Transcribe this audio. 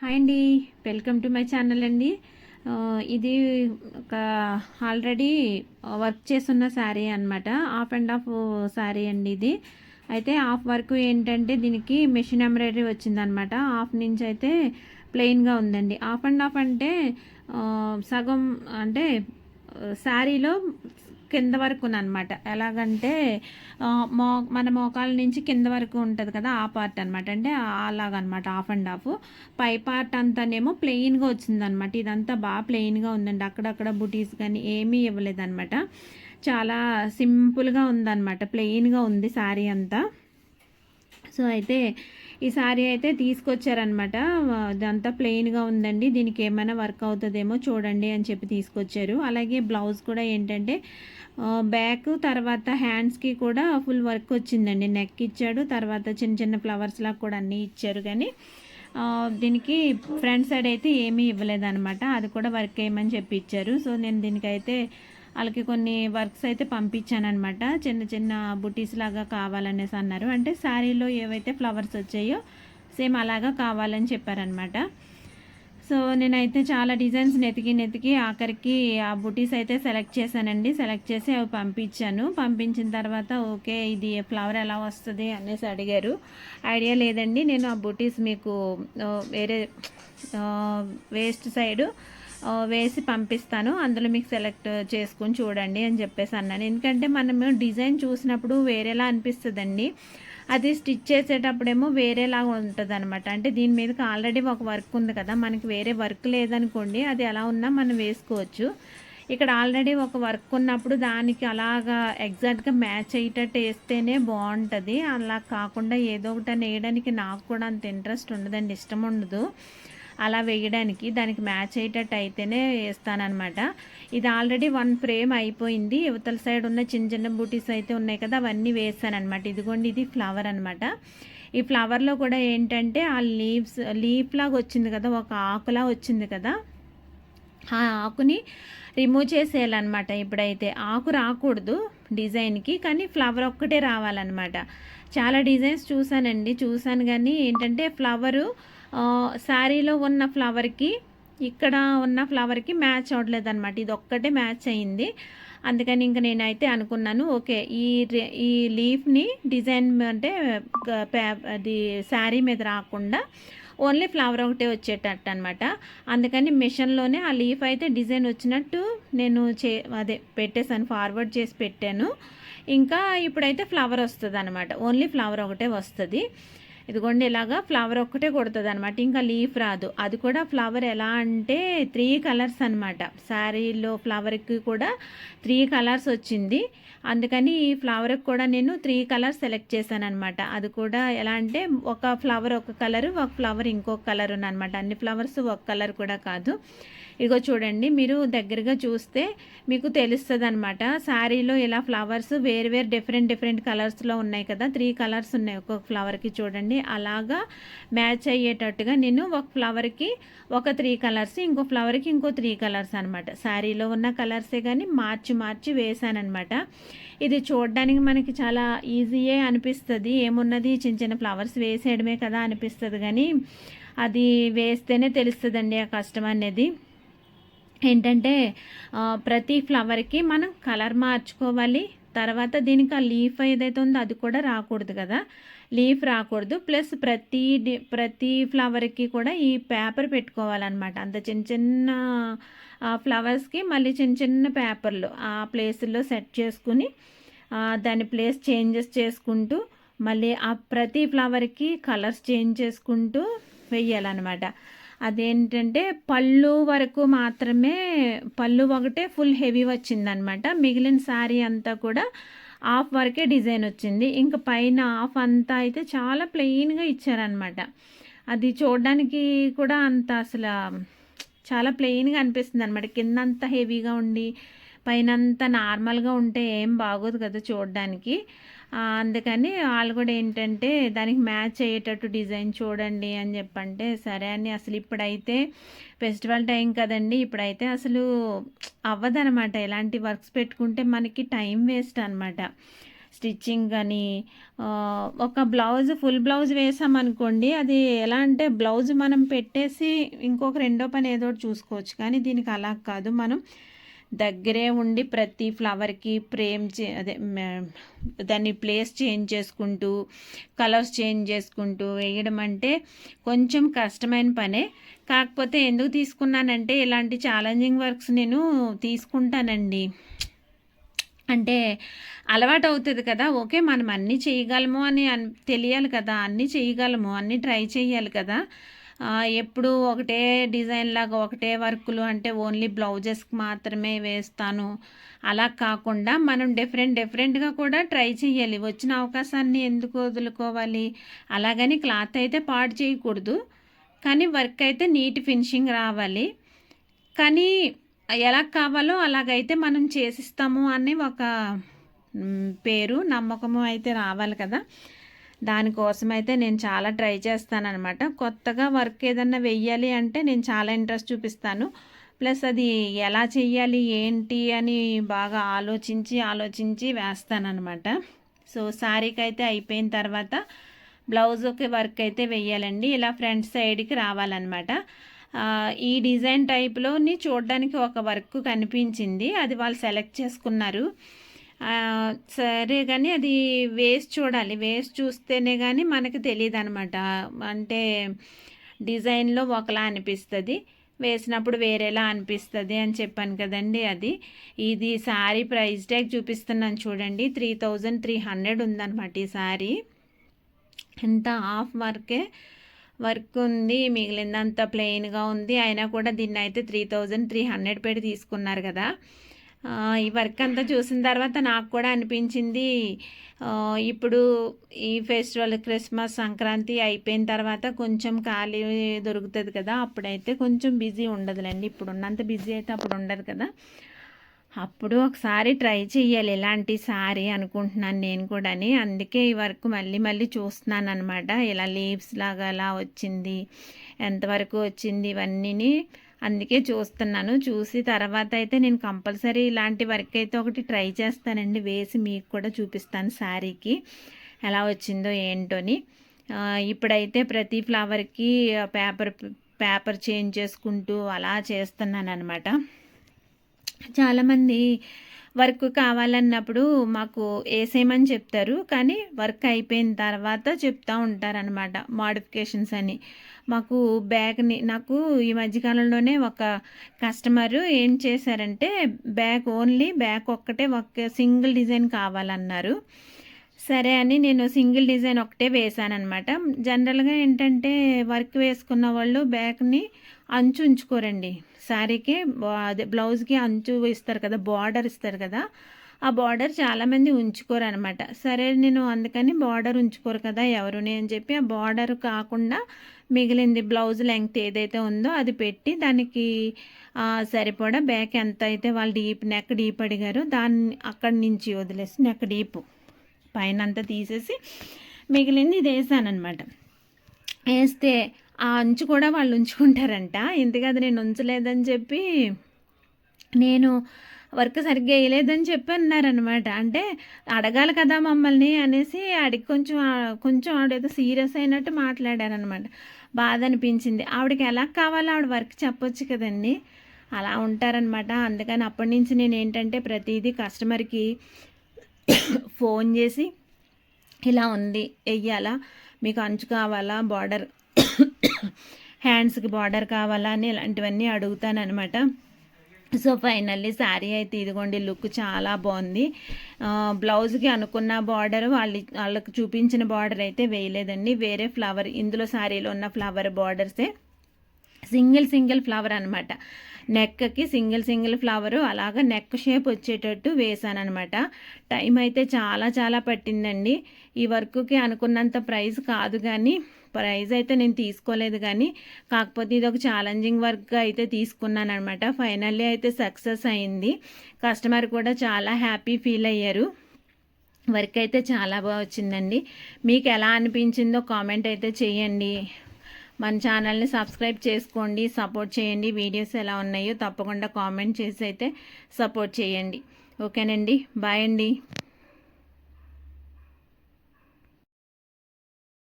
Hi అండి. Welcome to my channel అండి. ఇది ఒక ఆల్రెడీ వర్క్ చేస్తున్న శారీ అనమాట హాఫ్ అండ్ ఆఫ్ శారీ అండి ఇది. అయితే హాఫ్ వర్క్ ఏంటంటే దీనికి మెషిన్ ఎంబ్రాయిడరీ వచ్చిందనమాట హాఫ్ నుంచి అయితే ప్లెయిన్గా ఉందండి. హాఫ్ అండ్ ఆఫ్ అంటే సగం అంటే శారీలో కింద వరకు అనమాట ఎలాగంటే మో మన మోకాల నుంచి కింద వరకు ఉంటుంది కదా ఆ పార్ట్ అనమాట అంటే అలాగనమాట హాఫ్ అండ్ హాఫ్. పై పార్ట్ అంతానేమో ప్లెయిన్గా వచ్చిందనమాట ఇదంతా బాగా ప్లెయిన్గా ఉందండి. అక్కడక్కడ బుటీస్ కానీ ఏమీ ఇవ్వలేదన్నమాట. చాలా సింపుల్గా ఉందన్నమాట. ప్లెయిన్గా ఉంది శారీ అంతా. సో అయితే ఈ శారీ అయితే తీసుకొచ్చారనమాట ఇదంతా ప్లెయిన్గా ఉందండి. దీనికి ఏమైనా వర్క్ అవుతుందేమో చూడండి అని చెప్పి తీసుకొచ్చారు. అలాగే బ్లౌజ్ కూడా ఏంటంటే బ్యాక్ తర్వాత హ్యాండ్స్కి కూడా ఫుల్ వర్క్ వచ్చిందండి. నెక్ ఇచ్చాడు తర్వాత చిన్న చిన్న ఫ్లవర్స్ లాగా కూడా అన్నీ ఇచ్చారు కానీ దీనికి ఫ్రంట్ సైడ్ అయితే ఏమీ ఇవ్వలేదన్నమాట. అది కూడా వర్క్ వేయమని చెప్పి ఇచ్చారు. సో నేను దీనికైతే వాళ్ళకి కొన్ని వర్క్స్ అయితే పంపించాను అనమాట చిన్న చిన్న బుటీస్ లాగా కావాలనేసి అన్నారు. అంటే శారీలో ఏవైతే ఫ్లవర్స్ వచ్చాయో సేమ్ అలాగా కావాలని చెప్పారనమాట సో నేనైతే చాలా డిజైన్స్ నెతికి నెతికి ఆఖరికి ఆ బుటీస్ అయితే సెలెక్ట్ చేశానండి. సెలెక్ట్ చేసి అవి పంపించాను. పంపించిన తర్వాత ఓకే ఇది ఫ్లవర్ ఎలా వస్తుంది అనేసి అడిగారు. ఐడియా లేదండి. నేను ఆ బుటీస్ మీకు వేరే వేస్ట్ సైడు వేసి పంపిస్తాను. అందులో మీకు సెలెక్ట్ చేసుకొని చూడండి అని చెప్పేసి అన్నాను. ఎందుకంటే మనము డిజైన్ చూసినప్పుడు వేరేలా అనిపిస్తుందండి. అది స్టిచ్ చేసేటప్పుడేమో వేరేలాగా ఉంటుంది అనమాట అంటే దీని మీదకి ఆల్రెడీ ఒక వర్క్ ఉంది కదా మనకి వేరే వర్క్ లేదనుకోండి అది ఎలా ఉన్నా మనం వేసుకోవచ్చు. ఇక్కడ ఆల్రెడీ ఒక వర్క్ ఉన్నప్పుడు దానికి అలాగా ఎగ్జాక్ట్గా మ్యాచ్ అయ్యేటట్టు వేస్తేనే బాగుంటుంది. అలా కాకుండా ఏదో ఒకటి వేయడానికి నాకు కూడా అంత ఇంట్రెస్ట్ ఉండదండి ఇష్టం ఉండదు. అలా వేయడానికి దానికి మ్యాచ్ అయ్యేటట్టు అయితేనే వేస్తానమాట ఇది ఆల్రెడీ వన్ ఫ్రేమ్ అయిపోయింది. యువతల సైడ్ ఉన్న చిన్న చిన్న బూటీస్ అయితే ఉన్నాయి కదా అవన్నీ వేసానమాట ఇదిగోండి ఇది ఫ్లవర్ అనమాట ఈ ఫ్లవర్లో కూడా ఏంటంటే ఆ లీవ్స్ లీఫ్ లాగా వచ్చింది కదా ఒక ఆకులా వచ్చింది కదా ఆ ఆకుని రిమూవ్ చేసేయాలన్నమాట ఇప్పుడైతే. ఆకు రాకూడదు డిజైన్కి కానీ ఫ్లవర్ ఒక్కటే రావాలన్నమాట. చాలా డిజైన్స్ చూశానండి చూశాను కానీ ఏంటంటే ఫ్లవరు శారీలో ఉన్న ఫ్లవర్కి ఇక్కడ ఉన్న ఫ్లవర్కి మ్యాచ్ అవ్వలేదు అనమాట ఇది ఒక్కటే మ్యాచ్ అయింది. అందుకని ఇంక నేనైతే అనుకున్నాను ఓకే ఈ రే- ఈ లీఫ్ని డిజైన్ అంటే అది శారీ మీద రాకుండా ఓన్లీ ఫ్లవర్ ఒకటే వచ్చేటట్టు అనమాట అందుకని మిషన్లోనే ఆ లీఫ్ అయితే డిజైన్ వచ్చినట్టు నేను చే అదే పెట్టేశాను ఫార్వర్డ్ చేసి పెట్టాను. ఇంకా ఇప్పుడైతే ఫ్లవర్ వస్తుంది అనమాట ఓన్లీ ఫ్లవర్ ఒకటే వస్తుంది. ఇదిగోండి ఇలాగా ఫ్లవర్ ఒక్కటే కొడుతుంది అనమాట ఇంకా లీఫ్ రాదు. అది కూడా ఫ్లవర్ ఎలా అంటే త్రీ కలర్స్ అనమాట శారీలో ఫ్లవర్కి కూడా త్రీ కలర్స్ వచ్చింది. అందుకని ఈ ఫ్లవర్కి కూడా నేను త్రీ కలర్స్ సెలెక్ట్ చేశాను అనమాట అది కూడా ఎలా అంటే ఒక ఫ్లవర్ ఒక కలర్ ఒక ఫ్లవర్ ఇంకొక కలర్ అనమాట అన్ని ఫ్లవర్స్ ఒక కలర్ కూడా కాదు. ఇగో చూడండి మీరు దగ్గరగా చూస్తే మీకు తెలుస్తుంది అనమాట శారీలో ఇలా ఫ్లవర్స్ వేరు వేరు డిఫరెంట్ డిఫరెంట్ కలర్స్లో ఉన్నాయి కదా త్రీ కలర్స్ ఉన్నాయి ఒక్కొక్క ఫ్లవర్కి చూడండి. అలాగా మ్యాచ్ అయ్యేటట్టుగా నేను ఒక ఫ్లవర్కి ఒక త్రీ కలర్స్ ఇంకో ఫ్లవర్కి ఇంకో త్రీ కలర్స్ అనమాట శారీలో ఉన్న కలర్సే కానీ మార్చి మార్చి వేశానమాట ఇది చూడడానికి మనకి చాలా ఈజీయే అనిపిస్తుంది. ఏమున్నది? చిన్న చిన్న ఫ్లవర్స్ వేసేయడమే కదా అనిపిస్తుంది కానీ అది వేస్తేనే తెలుస్తుందండి ఆ కష్టం అనేది. ఏంటంటే ప్రతి ఫ్లవర్కి మనం కలర్ మార్చుకోవాలి. తర్వాత దీనికి ఆ లీఫ్ ఏదైతే ఉందో అది కూడా రాకూడదు కదా. లీఫ్ రాకూడదు. ప్లస్ ప్రతి ప్రతి ఫ్లవర్కి కూడా ఈ పేపర్ పెట్టుకోవాలన్నమాట. అంత చిన్న చిన్న ఫ్లవర్స్కి మళ్ళీ చిన్న చిన్న పేపర్లు ఆ ప్లేసుల్లో సెట్ చేసుకుని దాని ప్లేస్ చేంజెస్ చేసుకుంటూ మళ్ళీ ఆ ప్రతి ఫ్లవర్కి కలర్స్ చేంజ్ చేసుకుంటూ వెయ్యాలన్నమాట అదేంటంటే పళ్ళు వరకు మాత్రమే పళ్ళు ఒకటే ఫుల్ హెవీ వచ్చిందనమాట. మిగిలిన శారీ అంతా కూడా హాఫ్ వరకే డిజైన్ వచ్చింది. ఇంకా పైన హాఫ్ అంతా అయితే చాలా ప్లెయిన్గా ఇచ్చారనమాట. అది చూడడానికి కూడా అంత అసలు చాలా ప్లెయిన్గా అనిపిస్తుంది అనమాట కింద అంతా హెవీగా ఉండి పైన అంతా నార్మల్గా ఉంటే ఏం బాగోదు కదా చూడడానికి. అందుకని వాళ్ళు కూడా ఏంటంటే దానికి మ్యాచ్ అయ్యేటట్టు డిజైన్ చూడండి అని చెప్పంటే సరే అని అసలు ఇప్పుడైతే ఫెస్టివల్ టైం కదండి. ఇప్పుడైతే అసలు అవ్వదనమాట ఎలాంటి వర్క్స్ పెట్టుకుంటే మనకి టైం వేస్ట్ అనమాట స్టిచ్చింగ్ కానీ ఒక బ్లౌజ్ ఫుల్ బ్లౌజ్ వేసామనుకోండి అది ఎలా అంటే బ్లౌజ్ మనం పెట్టేసి ఇంకొక రెండో పని ఏదో చూసుకోవచ్చు. కానీ దీనికి అలా కాదు. మనం దగ్గరే ఉండి ప్రతి ఫ్లవర్కి ఫ్రేమ్ చే అదే దాన్ని ప్లేస్ చేంజ్ చేసుకుంటూ కలర్స్ చేంజ్ చేసుకుంటూ వేయడం అంటే కొంచెం కష్టమైన పనే. కాకపోతే ఎందుకు తీసుకున్నానంటే ఇలాంటి ఛాలెంజింగ్ వర్క్స్ నేను తీసుకుంటానండి. అంటే అలవాటు అవుతుంది కదా ఓకే మనం అన్నీ చేయగలము అని తెలియాలి కదా అన్నీ చేయగలము అన్నీ ట్రై చేయాలి కదా. ఎప్పుడు ఒకటే డిజైన్ లాగా ఒకటే వర్కులు అంటే ఓన్లీ బ్లౌజెస్కి మాత్రమే వేస్తాను. అలా కాకుండా మనం డిఫరెంట్ డిఫరెంట్గా కూడా ట్రై చేయాలి వచ్చిన అవకాశాన్ని ఎందుకు వదులుకోవాలి? అలాగని క్లాత్ అయితే పాడు చేయకూడదు. కానీ వర్క్ అయితే నీట్ ఫినిషింగ్ రావాలి. కానీ ఎలా కావాలో అలాగైతే మనం చేసిస్తాము అని ఒక పేరు నమ్మకము అయితే రావాలి కదా. దానికోసం అయితే నేను చాలా ట్రై చేస్తానమాట కొత్తగా వర్క్ ఏదన్నా వెయ్యాలి అంటే నేను చాలా ఇంట్రెస్ట్ చూపిస్తాను. ప్లస్ అది ఎలా చెయ్యాలి ఏంటి అని బాగా ఆలోచించి ఆలోచించి వేస్తానమాట సో శారీకి అయితే అయిపోయిన తర్వాత బ్లౌజ్కి వర్క్ అయితే వెయ్యాలండి. ఇలా ఫ్రంట్ సైడ్కి రావాలన్నమాట. ఈ డిజైన్ టైప్లోని చూడడానికి ఒక వర్క్ కనిపించింది. అది వాళ్ళు సెలెక్ట్ చేసుకున్నారు. సరే కానీ అది వేసి చూడాలి. వేసి చూస్తేనే కానీ మనకు తెలియదు అనమాట అంటే డిజైన్లో ఒకలా అనిపిస్తుంది. వేసినప్పుడు వేరేలా అనిపిస్తుంది అని చెప్పాను కదండి అది. ఇది శారీ ప్రైస్ ట్యాగ్ చూపిస్తున్నాను చూడండి. త్రీ థౌజండ్ త్రీ హండ్రెడ్ ఉందన్నమాట ఈ శారీ ఎంత హాఫ్ వర్కే వర్క్ ఉంది. మిగిలిందంతా ప్లెయిన్గా ఉంది. అయినా కూడా దీన్ని అయితే త్రీ థౌజండ్ త్రీ హండ్రెడ్ పెట్టి తీసుకున్నారు కదా. ఈ వర్క్ అంతా చూసిన తర్వాత నాకు కూడా అనిపించింది. ఇప్పుడు ఈ ఫెస్టివల్ క్రిస్మస్ సంక్రాంతి అయిపోయిన తర్వాత కొంచెం ఖాళీ దొరుకుతుంది కదా అప్పుడైతే కొంచెం బిజీ ఉండదులేండి. ఇప్పుడు ఉన్నంత బిజీ అయితే అప్పుడు ఉండదు కదా. అప్పుడు ఒకసారి ట్రై చేయాలి ఇలాంటి సారీ అనుకుంటున్నాను నేను కూడా అందుకే ఈ వర్క్ మళ్ళీ మళ్ళీ చూస్తున్నాను అనమాట ఇలా లీవ్స్ లాగా అలా వచ్చింది ఎంతవరకు వచ్చింది ఇవన్నీ అందుకే చూస్తున్నాను. చూసి తర్వాత అయితే నేను కంపల్సరీ ఇలాంటి వర్క్ అయితే ఒకటి ట్రై చేస్తానండి. వేసి మీకు కూడా చూపిస్తాను శారీకి. ఎలా వచ్చిందో ఏంటోని. ఇప్పుడైతే ప్రతి ఫ్లవర్కి పేపర్ పేపర్ చేంజ్ చేసుకుంటూ అలా చేస్తున్నాను అనమాట చాలామంది వర్క్ కావాలన్నప్పుడు మాకు వేసేయమని చెప్తారు. కానీ వర్క్ అయిపోయిన తర్వాత చెప్తూ ఉంటారనమాట మాడిఫికేషన్స్ అని. మాకు బ్యాగ్ని నాకు ఈ మధ్యకాలంలోనే ఒక కస్టమరు ఏం చేశారంటే బ్యాగ్ ఓన్లీ బ్యాగ్ ఒక్కటే ఒక సింగిల్ డిజైన్ కావాలన్నారు. సరే అని నేను సింగిల్ డిజైన్ ఒకటే వేశానమాట జనరల్గా ఏంటంటే వర్క్ వేసుకున్న వాళ్ళు బ్యాగ్ని అంచు ఉంచుకోరండి. శారీకి అదే బ్లౌజ్కి అంచు ఇస్తారు కదా బార్డర్ ఇస్తారు కదా ఆ బార్డర్ చాలామంది ఉంచుకోరు అనమాట సరే నేను అందుకని బార్డర్ ఉంచుకోరు కదా ఎవరుని అని చెప్పి ఆ బార్డర్ కాకుండా మిగిలింది బ్లౌజ్ లెంగ్త్ ఏదైతే ఉందో అది పెట్టి దానికి సరిపడా బ్యాక్ ఎంత అయితే వాళ్ళు డీప్ నెక్ డీప్ అడిగారో దాన్ని అక్కడి నుంచి వదిలేసి నెక్ డీప్ పైన అంతా తీసేసి మిగిలింది ఇది వేసానమాట వేస్తే ఆ అంచు కూడా వాళ్ళు ఉంచుకుంటారంట. ఎందుకది నేను ఉంచలేదని చెప్పి నేను వర్క్ సరిగ్గా వేయలేదని చెప్పి అన్నారనమాట అంటే అడగాలి కదా మమ్మల్ని అనేసి అడిగి కొంచెం కొంచెం ఆవిడేదో సీరియస్ అయినట్టు మాట్లాడారనమాట బాధ అనిపించింది. ఆవిడకి ఎలా కావాలో ఆవిడ వర్క్ చెప్పొచ్చు కదండి. అలా ఉంటారనమాట అందుకని అప్పటి నుంచి నేను ఏంటంటే ప్రతిదీ కస్టమర్కి ఫోన్ చేసి ఇలా ఉంది వెయ్యాలా? మీకు అంచు కావాలా? బార్డర్ హ్యాండ్స్కి బార్డర్ కావాలా అని ఇలాంటివన్నీ అడుగుతానమాట సో ఫైనల్లీ శారీ అయితే ఇదిగోండి లుక్ చాలా బాగుంది. బ్లౌజ్కి అనుకున్న బార్డర్ వాళ్ళ వాళ్ళకి చూపించిన బార్డర్ అయితే వేయలేదండి. వేరే ఫ్లవర్ ఇందులో శారీలో ఉన్న ఫ్లవర్ బార్డర్సే. సింగిల్ సింగిల్ ఫ్లవర్ అనమాట నెక్కి సింగిల్ సింగిల్ ఫ్లవరు అలాగా నెక్ షేప్ వచ్చేటట్టు వేసాను టైం అయితే చాలా చాలా పట్టిందండి. ఈ వర్క్కి అనుకున్నంత ప్రైస్ కాదు కానీ ప్రైజ్ అయితే నేను తీసుకోలేదు కానీ కాకపోతే ఇది ఒక ఛాలెంజింగ్ వర్క్ అయితే తీసుకున్నాను అనమాట ఫైనల్లీ అయితే సక్సెస్ అయింది. కస్టమర్ కూడా చాలా హ్యాపీ ఫీల్ అయ్యారు. వర్క్ అయితే చాలా బాగా వచ్చిందండి. మీకు ఎలా అనిపించిందో కామెంట్ అయితే చేయండి. మన ఛానల్ని సబ్స్క్రైబ్ చేసుకోండి సపోర్ట్ చేయండి. వీడియోస్ ఎలా ఉన్నాయో తప్పకుండా కామెంట్ చేసి అయితే సపోర్ట్ చేయండి. ఓకేనండి బాయ్ అండి.